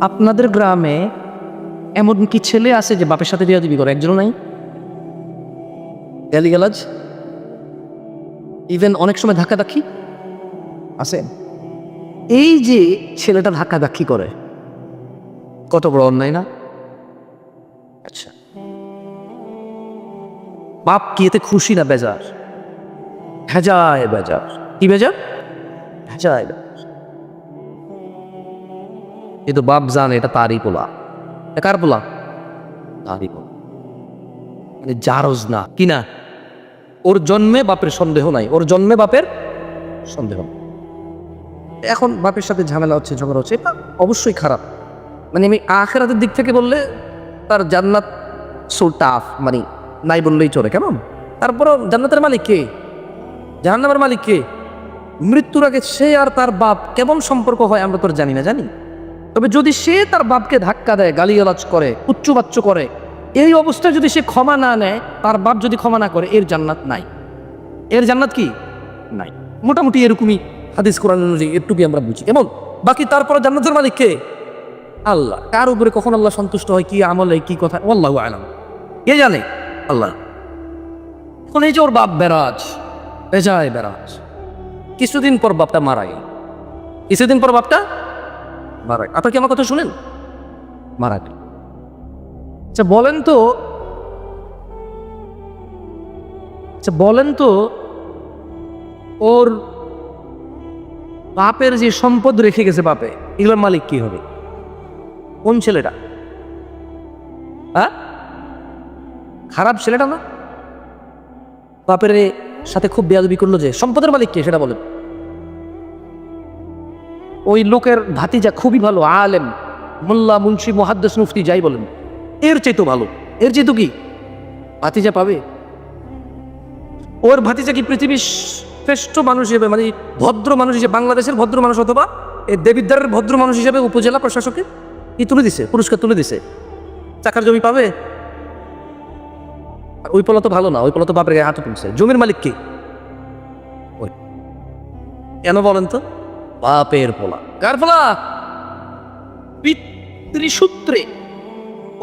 আপনাদের গ্রামে এমন কি ছেলে আছে যে বাপের সাথে বিয়া দিবি করে? একজনও নাই? গালিগালাজ? ইভেন অনেক সময় ধাক্কাধাক্কি? আছে। এই যে ছেলেটা ধাক্কা ধাক্কাধাক্কি করে, কত বড় অন্যায় না? আচ্ছা। বাপ কি এতে খুশি না বেজার? ভেজায় বেজার। কি বেজার? ভেজায় বেজার। কিন্তু বাপ জানে এটা তারই পোলা। কার পোলা? তারই পোলা। মানে জারজ না, কি না? ওর জন্মে বাপের সন্দেহ নাই, ওর জন্মে বাপের সন্দেহ এখন বাপের সাথে ঝামেলা হচ্ছে, ঝগড়া হচ্ছে, এটা অবশ্যই খারাপ। মানে আমি আখেরাতের দিক থেকে বললে তার জান্নাত সো টাফ মানে নাই বললেই চলে, কেমন? তারপরও জান্নাতের মালিক কে? জাহান্নামের মালিক কে? মৃত্যুর আগে সে আর তার বাপ কেমন সম্পর্ক হয় আমরা তোর জানি না, জানি? তবে যদি সে তার বাপকে ধাক্কা দেয়, গালিগালাজ করে, উচ্চবাচ্য করে, এই অবস্থায় যদি সে ক্ষমা না নেয়, তার বাপ যদি ক্ষমা না করে, এর জান্নাত নাই। এর জান্নাত কি? নাই। মোটামুটি এরকমই হাদিস কোরআন অনুযায়ী একটুকুই আমরা বুঝি। এবং বাকি তারপরে জান্নাতের মালিক কে? আল্লাহ। কার উপরে কখন আল্লাহ সন্তুষ্ট হয়, কি আমলে কি কথা? আল্লাহ আলাম। কে জানে? আল্লাহ। এখন এই যে ওর বাপ বেরাজ, বেজায় বেরাজ। কিছুদিন পর বাপটা মারা গেল। কিছুদিন পর বাপটা মারা আপনার কি আমার কথা শুনেন? মারা গেল। আচ্ছা বলেন তো আচ্ছা বলেন তো, ওর বাপের যে সম্পদ রেখে গেছে বাপে, এগুলোর মালিক কি হবে? কোন ছেলেটা? হ্যাঁ? খারাপ ছেলেটা না? বাপের সাথে খুব বেয়াদবি করল যে, সম্পদের মালিক কে সেটা বলেন। ওই লোকের ভাতিজা খুবই ভালো, আলেম। মোল্লা মুন্সি মহাদ্দেস মুফতি যাই বলেন। এর চাইতো ভালো। এর চাইতো কি? ভাতিজা পাবে? ওর ভাতিজা কি পৃথিবীর শ্রেষ্ঠ মানুষ হিসেবে মানে ভদ্র মানুষ হিসেবে, বাংলাদেশের ভদ্র মানুষ অথবা এই দেবিদ্বারের ভদ্র মানুষ হিসেবে উপজেলা প্রশাসকে কি তুলে দিছে? পুরস্কার তুলে দিছে। চাকার জমি পাবে? ওই পোলা তো ভালো না, ওই পোলা তো বাপের গায়ে হাত তুলছে। জমির মালিক কি? কেন বলেন তো? বাপের পোলা। কার পোলা? পিতৃসূত্রে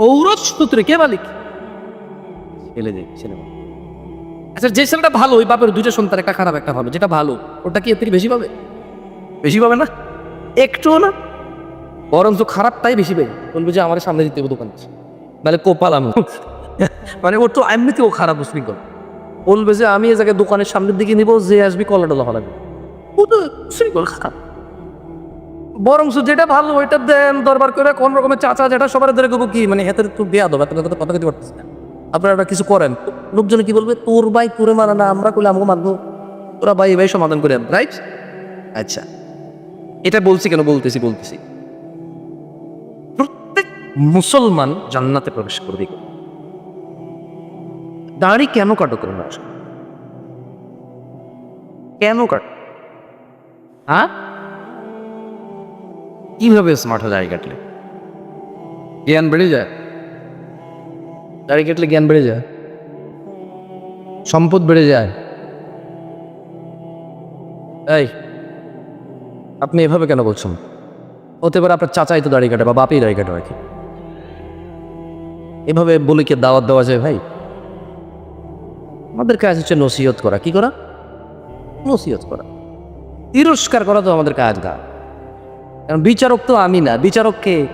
ঔরস সূত্রে কে মালিক? ছেলে যে ছেলে আচ্ছা যে ছেলেটা ভালো ওই বাপের দুইটা সন্তান একটা খারাপ একটা ভালো। যেটা ভালো ওটা কি এর থেকে বেশি পাবে? বেশি পাবে না? একটুও না? বরঞ্চ খারাপটাই বেশি পাবে। বলবে যে আমার সামনে দিতে হবে দোকান কোপাল কোপালাম মানে ওর তো এমনিতেও খারাপ উশৃঙ্খল। বলবে যে আমি এ জায়গায় দোকানের সামনের দিকে নিব যে আসবি কলাটা লাগবে। ও তো খারাপ। বরঞ্চ যেটা ভালো, ওইটা দেন, দরবার করে কোন রকমের চাচা যেটা, সবার ধরে গবো কি মানে হাতের তো দেয়া দেবো আপনার কথা কথা পারতেছি না। আপনারা কিছু করেন। লোকজন কি বলবে? তোর ভাই তোরে মানা না, আমরা করলে আমাকে মানবো তোরা ভাই ভাই সমাধান করে রাইট আচ্ছা। এটা বলছি কেন? বলতেছি বলতেছি। প্রত্যেক মুসলমান জান্নাতে প্রবেশ করবে দাড়ি কেন কাটো করে না কেন কাট হ্যাঁ? কীভাবে স্মার্ট হয় দাড়ি কাটলে? জ্ঞান বেড়ে যায়? দাড়ি কাটলে জ্ঞান বেড়ে যায়? সম্পদ বেড়ে যায়? এই, আপনি এভাবে কেন বলছেন? হতে পারে আপনার চাচাই তো দাড়ি কাটে বা বাপেই দাড়ি কাটে আর কি এভাবে বলে কি দাওয়াত দেওয়া যায় ভাই? আমাদের কাজ হচ্ছে নসিহত করা। কি করা? নসিহত করা। তিরস্কার করা তো আমাদের কাজ না কারণ বিচারক তো আমি না বিচারককে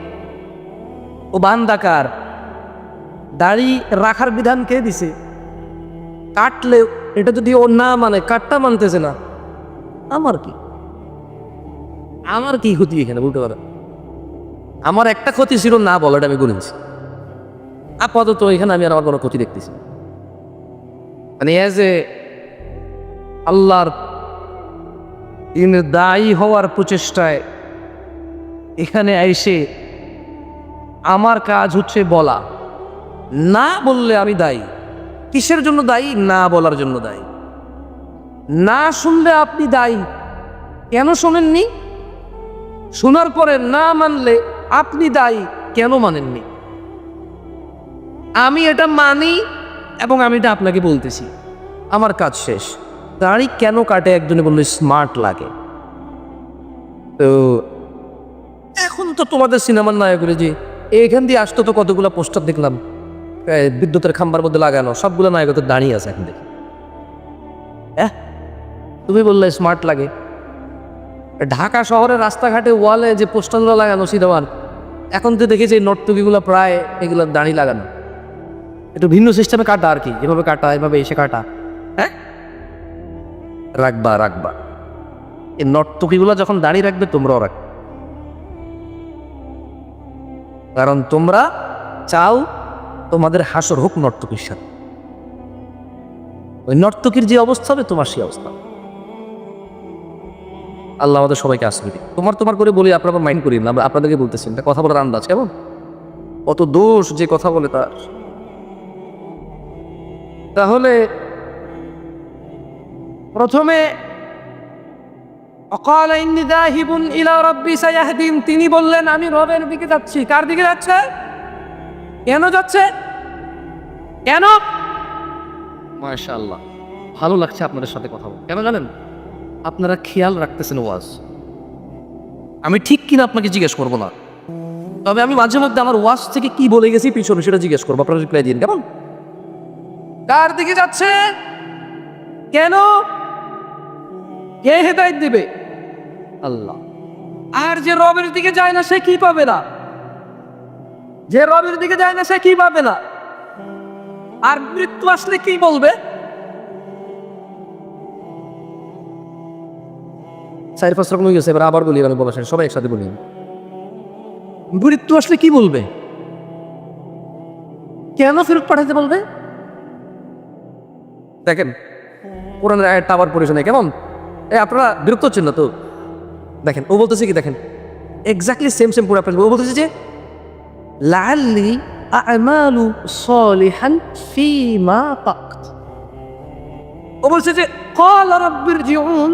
ও বান্দাকার। দাড়ি রাখার বিধান কে দিছে? কাটলে এটা যদি ও না মানে কাটটা মানতেছে না। আমার কি? আমার কি ক্ষতি এখানে, বলতে পারে? আমার একটা ক্ষতি ছিল না বলাটা আমি গুনেছি আপাতত এখানে আমি আর আমার কোনো ক্ষতি দেখতেছি মানে এজ এ আল্লাহর দায়ী হওয়ার প্রচেষ্টায় এখানে এসে আমার কাজ হচ্ছে বলা। না বললে আমি দায়ী। কিসের জন্য দায়ী? না বলার জন্য দায়ী। না শুনলে আপনি দায়ী। কেন শোনেননি? শোনার পরে না মানলে আপনি দায়ী। কেন মানেননি? আমি এটা মানি এবং আমি এটা আপনাকে বলতেছি। আমার কাজ শেষ। দাড়ি কেন কাটে? একজনে বললে স্মার্ট লাগে। তো তো তোমাদের সিনেমার নায়কগুলো যে, এইখান দিয়ে আসতো তো কতগুলো পোস্টার দেখলাম। বিদ্যুতের খাম্বার মধ্যে লাগানো, সবগুলো নায়কদের দাঁড়িয়ে আছে এখন দেখি। হ্যাঁ তুমি বললে স্মার্ট লাগে। ঢাকা শহরের রাস্তাঘাটে ওয়ালে যে পোস্টারগুলো লাগানো সিনেমার, এখন তো দেখেছি এই নর্তকীগুলো প্রায় এগুলো দাঁড়িয়ে লাগানো। একটু ভিন্ন সিস্টেমে কাটা আর কি, এভাবে কাটা, এভাবে এসে কাটা। হ্যাঁ? রাখবা রাখবা। এই নর্তকীগুলো যখন দাঁড়িয়ে রাখবে তোমরাও রাখবে। কারণ তোমরা চাও তোমাদের হাসর হোক নর্তকীর সাথে। ওই নর্তকীর যে অবস্থা হবে, তোমার সেই অবস্থা। আল্লাহ আমাদের সবাইকে আসবে তোমার তোমার করে বলি, আপনারা মাইন্ড করি না। আপনাদেরকে বলতেছি, এটা কথা বলার আন্দাজ, কেমন? কত দোষ যে কথা বলে তার। তাহলে প্রথমে অকাল ইন্নি যাহিবুন ইলা রাব্বি সায়াহদিন। তিনি বললেন, আমি রবের দিকে যাচ্ছি। কার দিকে যাচ্ছে? কেন যাচ্ছে? কেন? মাশাআল্লাহ। ভালো লাগছে আপনাদের সাথে কথা বলতে কেন জানেন? আপনারা খেয়াল রাখতেছেন ওয়াজ। আমি ঠিক কিনা আপনাকে জিজ্ঞেস করব না। তবে আমি মাঝে মধ্যে আমার ওয়াজ থেকে কি বলে গেছি পিছনে সেটা জিজ্ঞেস করব। আপনারা রিপ্লাই দিন, কেমন? কার দিকে যাচ্ছে? কেন? কে হেদায়ত দিবে? আল্লাহ। আর যে রবের দিকে যায় না সে কি পাবে না? যে রবের দিকে যায় না সে কি পাবে না? আর মৃত্যু আসলে কি বলবে? চার পাঁচ রকম গেছে এবার আবার বলি আমি বলার সবাই একসাথে বলি। মৃত্যু আসলে কি বলবে? কেন ফেরত পাঠাতে বলবে? দেখেন কোরআনের আয়াতটা আবার পড়ে শোনে কেমন? আপনারা বিরক্ত হচ্ছেন না তো? দেখেন, ও বলতেছে কি, দেখেন এক্স্যাক্টলি সেম সেম পুরো আপনার ও বলতেছে যে লাল্লি আমালু সলিহান ফিমা তাকত ও বলছে যে কল রব্বির জিউন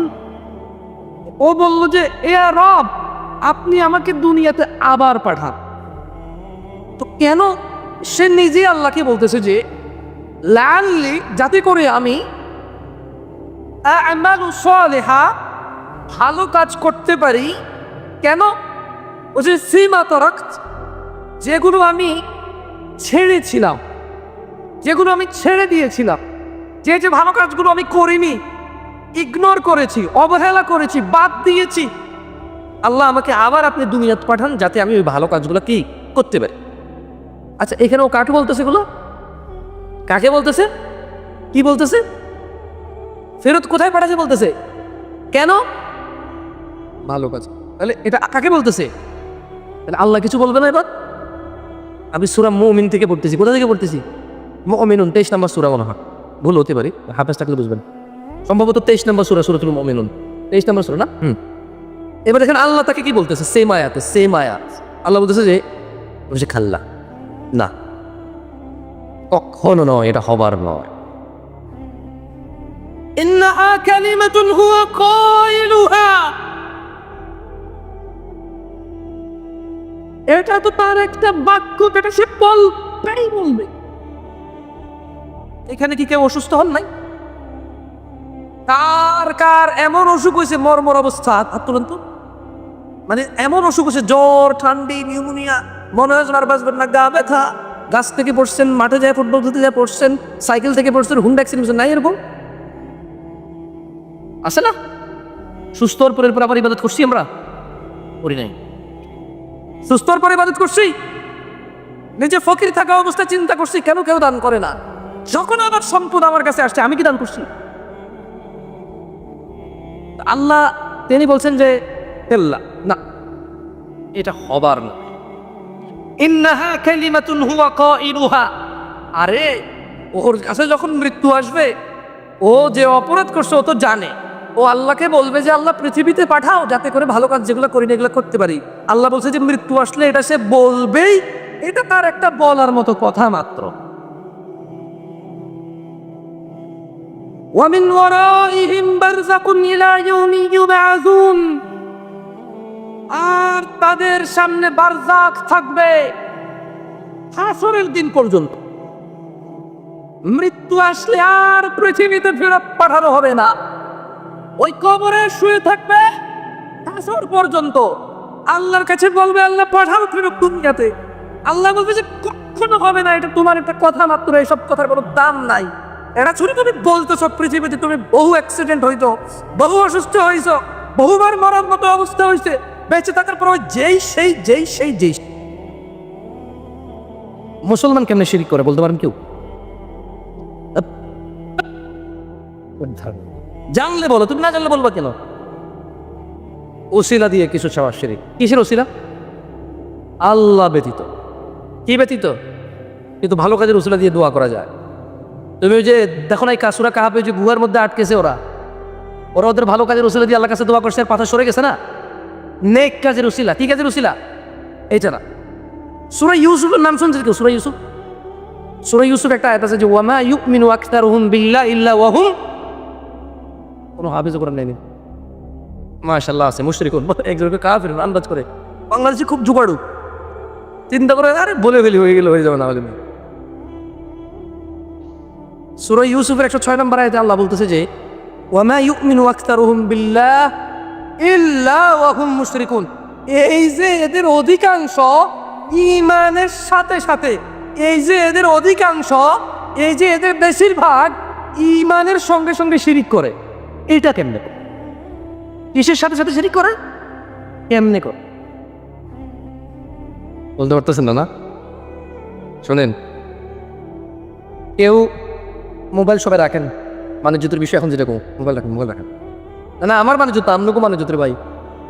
ও বলল যে, এ রব, আপনি আমাকে দুনিয়াতে আবার পাঠান। তো কেন সে নিজে আল্লাহকে বলতেছে যে লাল্লি যাতে করে আমি আমালু ভালো কাজ করতে পারি। কেন? ও যে সীমা তরক যেগুলো আমি ছেড়েছিলাম, যেগুলো আমি ছেড়ে দিয়েছিলাম, যে যে ভালো কাজগুলো আমি করিনি ইগনোর করেছি, অবহেলা করেছি, বাদ দিয়েছি। আল্লাহ আমাকে আবার আপনি দুনিয়াতে পাঠান যাতে আমি ওই ভালো কাজগুলো কি করতে পারি। আচ্ছা এখানে ও কাকে বলতেছে এগুলো? কাকে বলতেছে? কি বলতেছে? ফেরত কোথায় পাঠাচ্ছে বলতেছে? কেন? ভালো কাজ তাহলে এটা কাকে বলতেছে? তাহলে আল্লাহ কিছু বলবে না এবার? আমি সুরা মমিন থেকে পড়তেছি। কোথা থেকে পড়তেছি? মমিনুন তেইশ নম্বর সুরা মনে হয়। ভুল হতে পারি হাফেজ থাকলে বুঝবেন। সম্ভবত তেইশ নম্বর সুরা সুরাতুল মমিনুন। তেইশ নম্বর সুরা না? হুম। এবার দেখেন আল্লাহ তাকে কি বলতেছে? সেম আয়াতে সেম আয়াত। আল্লাহ বলতেছে যে বলছে খাল্লা না। কখনো নয় এটা হবার নয়। إنها كلمة هو قائلها এটা তো তার একটা বাক্য যেটা সে বলবেই বলবে এখানে কি কেউ অসুস্থ হন নাই কার কার এমন অসুখ হয়েছে মর্মর অবস্থা হাত তুলেন তো মানে এমন অসুখ হয়েছে জ্বর ঠান্ডি নিউমোনিয়া মনে হয় যেন আর বাঁচবেন না গা ব্যথা গাছ থেকে পড়ছেন মাঠে যায় ফুটবল খেলতে যায় পড়ছেন সাইকেল থেকে পড়ছেন হুন্ডা অ্যাক্সিডেন্ট নাই এরকম আছে না? সুস্থ হওয়ার পরের পর আবার ইবাদত করছি আমরা? করি নাই। সুস্থ হওয়ার পরে ইবাদত করছি? নিজে ফকির থাকা অবস্থায় চিন্তা করছি, কেন কেউ দান করে না? যখন আমার সম্পদ আমার কাছে আসছে, আমি কি দান করছি? আল্লাহ, তিনি বলছেন যে তেল্লা না। এটা হবার না। ইন্নাহা কালিমাতুন হুয়া কাইলুহা আরে, ওর কাছে যখন মৃত্যু আসবে, ও যে অপরাধ করছে, ও তো জানে। ও আল্লাহকে বলবে যে আল্লাহ পৃথিবীতে পাঠাও যাতে করে ভালো কাজ যেগুলো করি না এগুলো করতে পারি আল্লাহ বলছে যে মৃত্যু আসলে এটা সে বলবেই এটা তার একটা বলার মতো কথা মাত্র ومن ورائهم برزق إلى يوم يبعثون আর তাদের সামনে বারজাক থাকবে হাসরের দিন পর্যন্ত মৃত্যু আসলে আর পৃথিবীতে ফেরত পাঠানো হবে না ওই কবরে শুয়ে থাকবে হাসর পর্যন্ত। আল্লাহর কাছে বলবে, আল্লাহ, পাঠাও তুমি দুনিয়াতে। আল্লাহ বলবে যে, কখনো হবে না, এটা তোমার একটা কথা মাত্র এইসব কথার কোনো দাম নাই। এটা শুনে তুমি বলতেছো, পৃথিবীতে তুমি বহু অ্যাক্সিডেন্ট হইতো বহু অসুস্থ হইছো, বহুবার মরার মতো অবস্থা হয়েছে বেঁচে থাকার পর যেই, সেই যেই সেই, যেই। মুসলমান কেমনে শিরিক করে, বলতে পারেন কেউ? আপ। জানলে বলো, তুমি না জানলে বলবা কেন? ওসিলা দিয়ে কিছু চাওয়ার শিরিক। কিসের ওসিলা? আল্লাহ ব্যতীত। কি ব্যতীত? কিন্তু ভালো কাজের ওসিলা দিয়ে দোয়া করা যায়। তুমি যে দেখো না এই কাসুরা কাহাবে যে গুহার মধ্যে আটকেছে ওরা। ওরা ওদের ভালো কাজের ওসিলা দিয়ে আল্লাহ কাছে দোয়া করছে, আর পাথর সরে গেছে না? নেক কাজের ওসিলা। কি কাজের ওসিলা? এইটা না। সুরা ইউসুফের নাম শুনছে কেউ? সুরা ইউসুফ? সুরা ইউসুফ একটা আয়াত আছে যে, ওয়ামা ইউমিনু আকতারুহুম বিল্লাহ ইল্লা ওয়াহুম কোনো হাফিজ করেন নেই মাশাআল্লাহ আছে, মুশরিকুন। একজনকে কাফির আন্দাজ করে। বাংলাদেশে খুব জুগাড়ু চিন্তা করে, আরে বলে ফেলি, হয়ে গেলে হয়ে যাবে না হলে। সুরা ইউসুফের একশো ছয় নম্বর আয়াতে আল্লাহ বলতেছে যে, ওয়ামা ইউমিনু আকতারুহুম বিল্লাহ ইল্লা ওয়াহুম মুশরিকুন। এই যে এদের অধিকাংশ ইমানের সাথে সাথে, এই যে এদের অধিকাংশ, এই যে এদের বেশিরভাগ ইমানের সঙ্গে সঙ্গে শিরিক করে। এটা কেমনে কর কিসের সাথে সাথে সেটি করে কেমনে কর বলতে পারতেছেন না না? শোনেন, কেউ মোবাইল সবাই রাখেন মানে জুতোর বিষয় এখন যেটা মোবাইল রাখেন মোবাইল রাখেন। না না, আমার মানে জুতো, আমনুকো মানে জুতোর ভাই।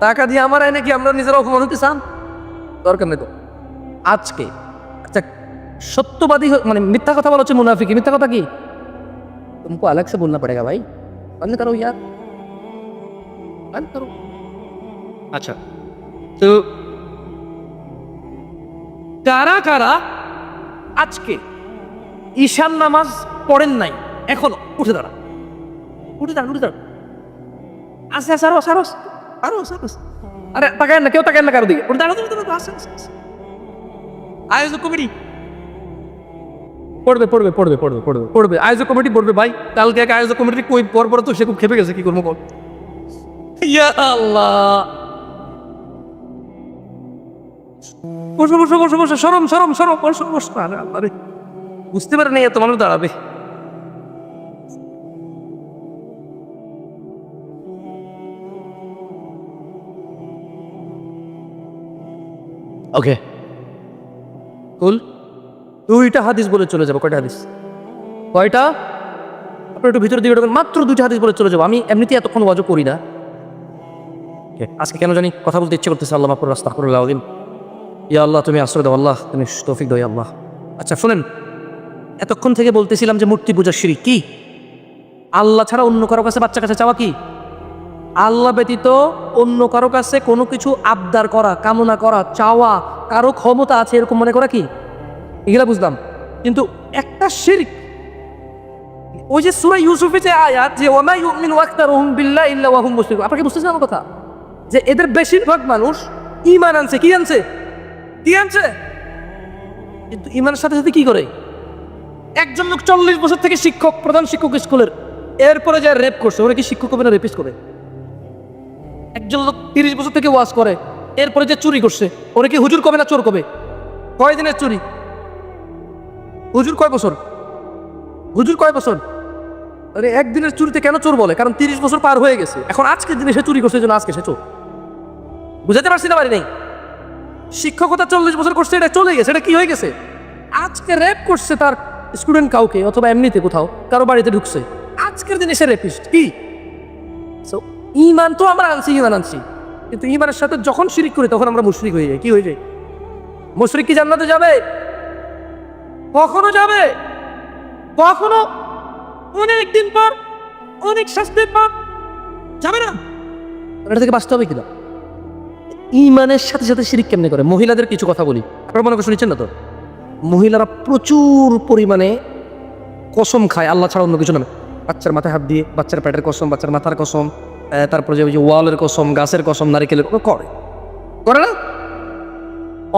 টাকা দিয়ে আমার আয় নাকি আমরা নিজেরা অপমান হতে চান? দরকার নেই তো আজকে আচ্ছা সত্যবাদী মানে মিথ্যা কথা বলা হচ্ছে মুনাফিকি, মিথ্যা কথা কি? তুমি আলাগ সে বলনা পড়েগা ভাই। बंद करो यार बंद करो আচ্ছা তো কারা কারা আজকে ঈশান নামাজ পড়েন নাই এখনো উঠে দাঁড়া উঠে দাঁড়া উঠে দাঁড়া আস্তে আস্তে আরো আরো আরো আরো আরে তাকায় না কেউ তাকায় না কারো দিকে উঠে দাঁড়া দাঁড়া দাঁড়া আস্তে আস্তে আস্তে। আয়োজক কমিটি পড়বে পড়বে পড়বে পড়বে পড়বে পড়বে। আয়োজক কমিটি পড়বে ভাই। কালকে এক আয়োজক কমিটি কই পর পর তো সে খুব খেপে গেছে কি করব বল? ইয়া আল্লাহ। বসো বসো বসো বসো সরম সরম সরম বসো বসো। আরে আল্লাহ রে। বুঝতে পারে নাই এত মানুষ দাঁড়াবে। ওকে কুল? দুইটা হাদিস বলে চলে যাব। কয়টা হাদিস? কয়টা? আপনি একটু ভিতরে দিকে মাত্র দুইটা হাদিস বলে চলে যাব। আমি এমনিতেই এতক্ষণ ওয়াজও করি না। আজকে কেন জানি কথা বলতে ইচ্ছে করতেছে আল্লাহ মাপুর রাস্তা করুল্লাহ ইয়া আল্লাহ, তুমি আশ্রয় দাও, আল্লাহ, তুমি তৌফিক দাও আল্লাহ। আচ্ছা শোনেন, এতক্ষণ থেকে বলতেছিলাম যে মূর্তি পূজার শিরিক কি? আল্লাহ ছাড়া অন্য কারও কাছে বাচ্চা কাছে চাওয়া কি? আল্লাহ ব্যতীত অন্য কারও কাছে কোনো কিছু আবদার করা, কামনা করা, চাওয়া, কারও ক্ষমতা আছে এরকম মনে করা কি? এগুলা বুঝলাম। কিন্তু একটা শিরিক, ওই যে সূরা ইউসুফে যে আয়াত যে ওমা ইউমিনু আকতারুহুম বিল্লাহি ইল্লা ওয়া হুম মুশরিকুন, আপনারা বুঝতেছেন আমার কথা? যে এদের বেশিরভাগ মানুষ ঈমান আনছে, কি আনছে? কি আনছে? কিন্তু ঈমানের সাথে সাথে কি করে? একজন লোক চল্লিশ বছর থেকে শিক্ষক, প্রধান শিক্ষক স্কুলের, এরপরে যা রেপ করছে, ওরা কি শিক্ষক হবে না রেপিস্ট করে? একজন লোক তিরিশ বছর থেকে ওয়াজ করে, এরপরে যে চুরি করছে, ওরা কি হুজুর কবে না চোর কবে? কয় দিনের চুরি? হুজুর কয় বছর? হুজুর কয় বছর? আরে একদিনের চুরিতে কেন চোর বলে? কারণ তিরিশ বছর পার হয়ে গেছে। এখন আজকের দিনে সে চুরি করছে জন্য আজকে সে চোর। বুঝাতে পারছি না বাড়ি নেই? শিক্ষকতা চল্লিশ বছর করছে এটা চলে গেছে এটা কি হয়ে গেছে? আজকে র্যাপ করছে তার স্টুডেন্ট কাউকে অথবা এমনিতে কোথাও কারও বাড়িতে ঢুকছে। আজকের দিনে সে রেপিস্ট কি? So, ইমান তো আমরা আনছি ইমান আনছি। কিন্তু ইমানের সাথে যখন শিরিক করি তখন আমরা মুশরিক হয়ে যাই। কি হয়ে যায় মুশরিক কি জান্নাতে যাবে? কখনো যাবে? কখনো? অনেক দিন পর, অনেক শাস্তির পর যাবে না? এটা থেকে বাঁচতে হবে কিনা ইমানের সাথে সাথে শিরিক কেমনে করে? মহিলাদের কিছু কথা বলি। আপনারা মনে করে শুনেছেন না তো? মহিলারা প্রচুর পরিমাণে কসম খায়, আল্লাহ ছাড়া অন্য কিছু নামে বাচ্চার মাথায় হাত দিয়ে, বাচ্চার পেটের কসম, বাচ্চার মাথার কসম তারপরে যে ওয়ালের কসম, গাছের কসম, নারিকেলের করে। করে না?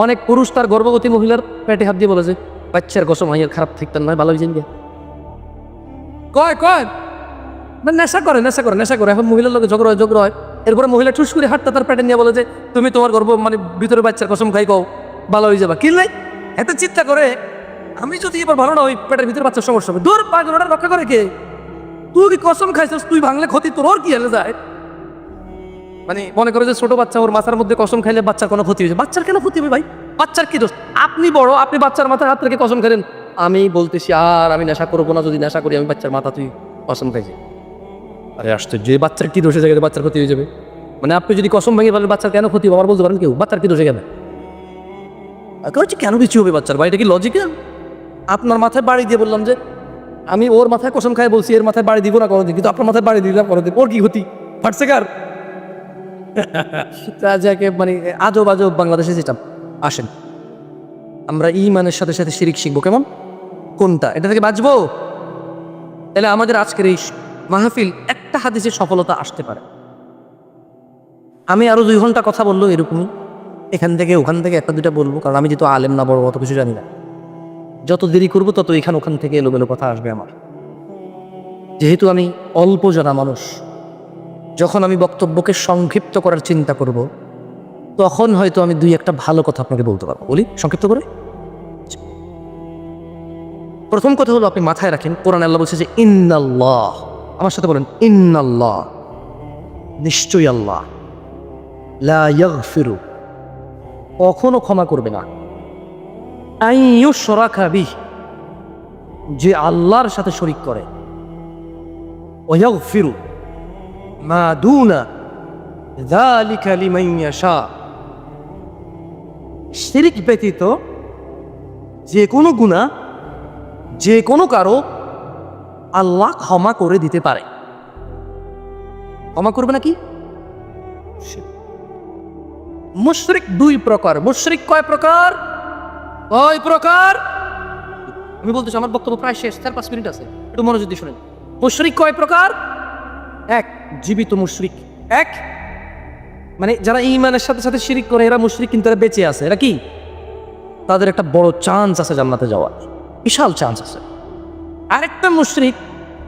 অনেক পুরুষ তার গর্ভবতী মহিলার পেটে হাত দিয়ে বলেছে বাচ্চার কসম হাইয়ার খারাপ থাকতেন নয় ভালো হয়েছেন গিয়া কয় কয়? না, নেশা করে নেশা করে নেশা করে। এখন মহিলার লোকে ঝগড়া হয় ঝগড়া হয়। এরপরে মহিলা ঠুস করে হাতটা তার পেটে নিয়ে বলে যে, তুমি তোমার গর্ব মানে ভিতরে বাচ্চার কসম খাই কও, ভালো হয়ে যাবা। কিনলাই এত চিন্তা করে আমি যদি এবার ভালো না ওই পেটের ভিতরে বাচ্চার সমস্যা হবে। দূর পাগল ওটা রক্ষা করে কে? তুই কি কসম খাইছিস? তুই ভাঙলে ক্ষতি তোর কি হলে যায়? মানে মনে করে যে ছোট বাচ্চা ওর মাথার মধ্যে কসম খাইলে বাচ্চার কোনো ক্ষতি হয়েছে বাচ্চার কেন ক্ষতি হবে ভাই? বাচ্চার কি দোষ? আপনি বড়, আপনি বাচ্চার মাথায় হাত রেখে কসম খেলেন আমি বলতেছি, আর আমি নেশা করব না, যদি নেশা করি, আমি বাচ্চার মাথা তুই কসম খাইছি। আরে আসতে, যে বাচ্চার কি দোষে জায়গায় বাচ্চার ক্ষতি হয়ে যাবে। মানে আপনি যদি কসম ভেঙে বলেন বাচ্চার কেন ক্ষতি আবার বলতে পারেন কেউ, বাচ্চার কি দোষে হচ্ছে কেন কিছু হবে বাচ্চার? এটা কি লজিক্যাল আপনার মাথায় বাড়ি দিয়ে বললাম যে, আমি ওর মাথায় কসম খাই বলছি, এর মাথায় বাড়ি দিব না কোনোদিন, কিন্তু আপনার মাথায় বাড়ি দিলাম কোনোদিন, ওর কি ক্ষতি? ফাটছে কার? মানে আজব আজব বাংলাদেশে যেটা আসেন। আমরা ইমানের সাথে সাথে শিরিক শিখব, কেমন? কোনটা? এটা থেকে বাঁচবো? তাহলে আমাদের আজকের এই মাহফিল একটা হাদিসে সফলতা আসতে পারে। আমি আরও দুই ঘণ্টা কথা বলল এরকমই। এখান থেকে ওখান থেকে একটা দুটা বলব, কারণ আমি যেহেতু আলেম না বড়, অত কিছু জানি না। যত দেরি করব, তত এখান ওখান থেকে এলোমেলো কথা আসবে আমার। যেহেতু আমি অল্প জানা মানুষ, যখন আমি বক্তব্যকে সংক্ষিপ্ত করার চিন্তা করব তখন হয়তো আমি দুই একটা ভালো কথা আপনাকে বলতে পারব। বলি, সংক্ষিপ্ত করে। প্রথম কথা হলো, আপনি মাথায় রাখেন, কোরআন আল্লাহ বলছে যে, ইন্নাল্লাহ। আমার সাথে বলেন, ইন্নাল্লাহ। নিশ্চয়ই আল্লাহ। ইয়াগফিরু। কখনো ক্ষমা করবে না। বিহ। যে আল্লাহর সাথে শরিক করে। ওয়াগফিরু মা দুনা যালিকা লিমান ইয়াশা। শিরিক ব্যতীত যে কোনো গুণা, যে কোনো কারও আল্লাহ ক্ষমা করে দিতে পারে। ক্ষমা করবে নাকি? মুশরিক দুই প্রকার। মুশরিক কয় প্রকার? কয় প্রকার? আমি বলতেছি, আমার বক্তব্য প্রায় শেষ, চার, পাঁচ মিনিট আছে। একটু মনোযোগ দিয়ে শুনেন। মুশরিক কয় প্রকার? এক, জীবিত মুশরিক। এক মানে যারা ইমানের সাথে সাথে শিরিক করে, এরা মুশরিক কিন্তু এরা বেঁচে আছে। এরা কি? তাদের একটা বড় চান্স আছে জান্নাতে যাওয়ার। বিশাল চান্স আছে। আরেকটা মুশরিক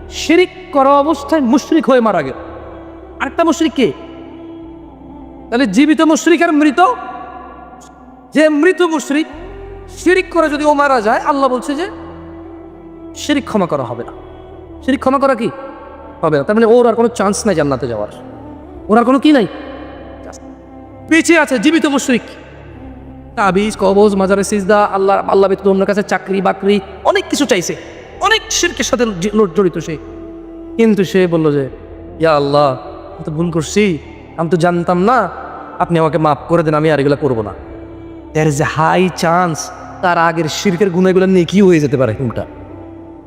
শিরিক করা অবস্থায় মুশরিক হয়ে মারা গেল। আরেকটা মুশরিক কে? তাহলে জীবিত মুশরিক আর মৃত? যে মৃত মুশরিক শিরিক করে যদি ও মারা যায়, আল্লাহ বলছে যে শিরিক ক্ষমা করা হবে না। শিরিক ক্ষমা করা কি? হবে না। তার মানে ওর আর কোনো চান্স নাই জান্নাতে যাওয়ার। ওর আর কোনো কি নাই? পিছিয়ে আছে, জীবিত মুশরিক। তাবিজ, কবজ, মাজারে সিজদা, আল্লাহ আল্লাহ ব্যতীত অন্য কাছে চাকরি, বাকরি, অনেক কিছু চাইছে। অনেক শিরকের সাথে জড়িত সে। কিন্তু সে বলল যে, ইয়া আল্লাহ, আমি তো ভুল করছি, আমি তো জানতাম না। আপনি আমাকে মাফ করে দেন, আমি আর এগুলো করব না। There is a high chance তার আগের শিরকের গুণাগুলো নেকি হয়ে যেতে পারে, উল্টা।